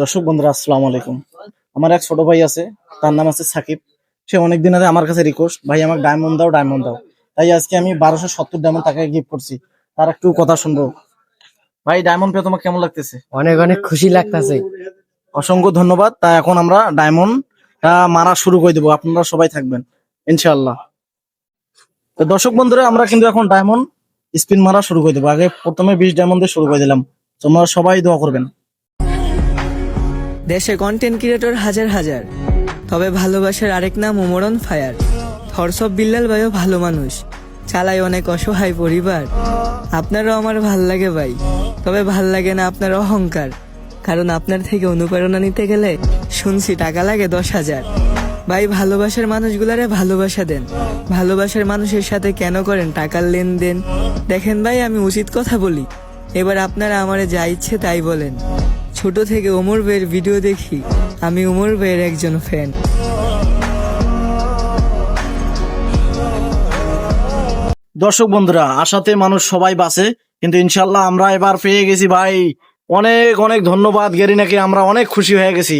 দর্শক বন্ধুরা আসসালামু আলাইকুম। আমার এক ছোট ভাই আছে তার নাম আছে সাকিব। সে অনেকদিন আগে আমার কাছে রিকোয়েস্ট ভাই আমাকে ডায়মন্ড দাও ডায়মন্ড দাও। তাই আজকে আমি বারোশো সত্তর ডায়মন্ড তাকে গিফট করছি। তার একটু কথা শুনব। ভাই ডায়মন্ড পেয়ে তোমার কেমন লাগতেছে? অনেক অনেক খুশি লাগতেছে। অসংখ্য ধন্যবাদ। তা এখন আমরা ডায়মন্ড মারা শুরু করে দেবো। আপনারা সবাই থাকবেন ইনশাআল্লাহ। তো দর্শক বন্ধুরা আমরা কিন্তু এখন ডায়মন্ড স্পিন মারা শুরু করে দেবো। আগে প্রথমে বিশ ডায়মন্ড দিয়ে শুরু করে দিলাম। তোমরা সবাই দোয়া করবেন। দেশে কন্টেন্ট ক্রিয়েটর হাজার হাজার। তবে ভালোবাসার আরেক নাম উমরন ফায়ার। থরসব বিল্লাল ভাইও ভালো মানুষ। চালায় অনেক অসহায় পরিবার। আপনারও আমার ভালো লাগে ভাই। তবে ভালো লাগে না আপনার অহংকার। কারণ আপনার থেকে অনুপ্রেরণা নিতে গেলে শুনছি টাকা লাগে দশ হাজার। ভাই, ভালোবাসার মানুষগুলারে ভালোবাসা দেন। ভালোবাসার মানুষের সাথে কেন করেন টাকার লেনদেন? দেখেন ভাই, আমি উচিত কথা বলি। এবার আপনারা আমারে যা ইচ্ছে তাই বলেন। ছোট থেকে ওমর ভাইয়ের ভিডিও দেখি, আমি ওমর ভাইয়ের একজন ফ্যান দর্শক বন্ধুরা, আশাতে মানুষ সবাই বাসে কিন্তু ইনশাল্লাহ আমরা এবার পেয়ে গেছি ভাই। অনেক অনেক ধন্যবাদ, গেরিনাকে আমরা অনেক খুশি হয়ে গেছি।